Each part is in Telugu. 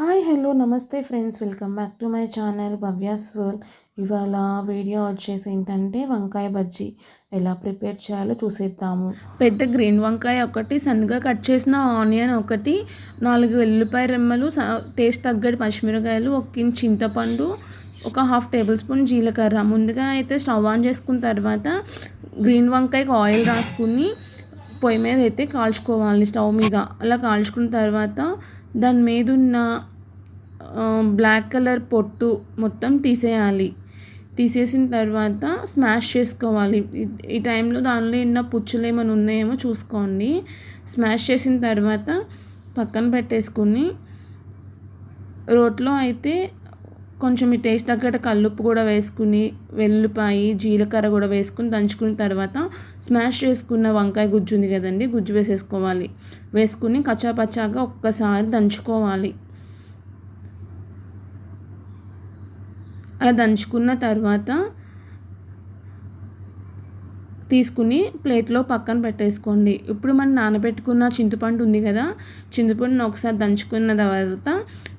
హాయ్ హలో నమస్తే friends. Welcome back to my channel Bhavya's world ఇవాళ వీడియో వచ్చేసి ఏంటంటే వంకాయ బజ్జీ. ఎలా ప్రిపేర్ చేయాలో చూసేద్దాము. పెద్ద గ్రీన్ వంకాయ ఒకటి సన్నగా కట్ చేసిన ఆనియన్ ఒకటి నాలుగు వెల్లుల్లిపాయ రెమ్మలు టేస్ట్ తగ్గట్టు పచ్చిమిరకాయలు ఒక చింతపండు ఒక హాఫ్ టేబుల్ స్పూన్ జీలకర్ర. ముందుగా అయితే స్టవ్ ఆన్ చేసుకున్న తర్వాత గ్రీన్ వంకాయకి ఆయిల్ రాసుకుని పొయ్యి మీద అయితే కాల్చుకోవాలి. స్టవ్ మీద. అలా కాల్చుకున్న తర్వాత దాని మీద ఉన్న బ్లాక్ కలర్ పొట్టు మొత్తం తీసేయాలి. తీసేసిన తర్వాత స్మాష్ చేసుకోవాలి. ఈ- ఈ టైంలో దానిలో ఉన్న పుచ్చులు ఏమైనా ఉన్నాయేమో చూసుకోండి. స్మాష్ చేసిన తర్వాత పక్కన పెట్టేసుకుని రోట్లో అయితే కొంచెం ఈ టేస్ట్ తగ్గట్టు కల్లుప్పు కూడా వేసుకుని వెల్లుపాయి జీలకర్ర కూడా వేసుకుని దంచుకున్న తర్వాత స్మాష్ చేసుకున్న వంకాయ గుజ్జు ఉంది కదండి గుజ్జు వేసేసుకోవాలి. వేసుకుని కచ్చాపచ్చాగా ఒక్కసారి దంచుకోవాలి. అలా దంచుకున్న తర్వాత తీసుకుని ప్లేట్లో పక్కన పెట్టేసుకోండి. ఇప్పుడు మనం నానబెట్టుకున్న చింతపండు ఉంది కదా చింతపండుని ఒకసారి దంచుకున్న తర్వాత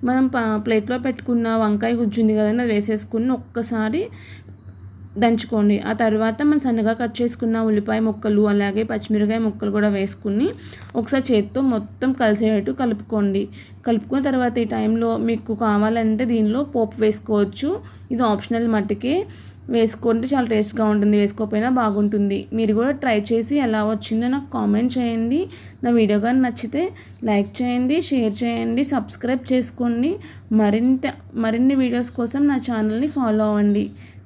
మనం ప ప్లేట్లో పెట్టుకున్న వంకాయ గుజ్జు ఉంది కదండి అది వేసేసుకుని ఒక్కసారి దంచుకోండి. ఆ తర్వాత మనం సన్నగా కట్ చేసుకున్న ఉల్లిపాయ ముక్కలు అలాగే పచ్చిమిరకాయ ముక్కలు కూడా వేసుకుని ఒకసారి చేత్తో మొత్తం కలిసేటట్టు కలుపుకోండి. కలుపుకున్న తర్వాత ఈ టైంలో మీకు కావాలంటే దీనిలో పోపు వేసుకోవచ్చు. ఇది ఆప్షనల్ మట్టుకే వేసుకుంటే చాలా టేస్ట్గా ఉంటుంది వేసుకోకపోయినా బాగుంటుంది. మీరు కూడా ట్రై చేసి ఎలా వచ్చిందో నాకు కామెంట్ చేయండి. నా వీడియో కానీ నచ్చితే లైక్ చేయండి షేర్ చేయండి సబ్స్క్రైబ్ చేసుకోండి. మరింత మరిన్ని వీడియోస్ కోసం నా ఛానల్ని ఫాలో అవ్వండి.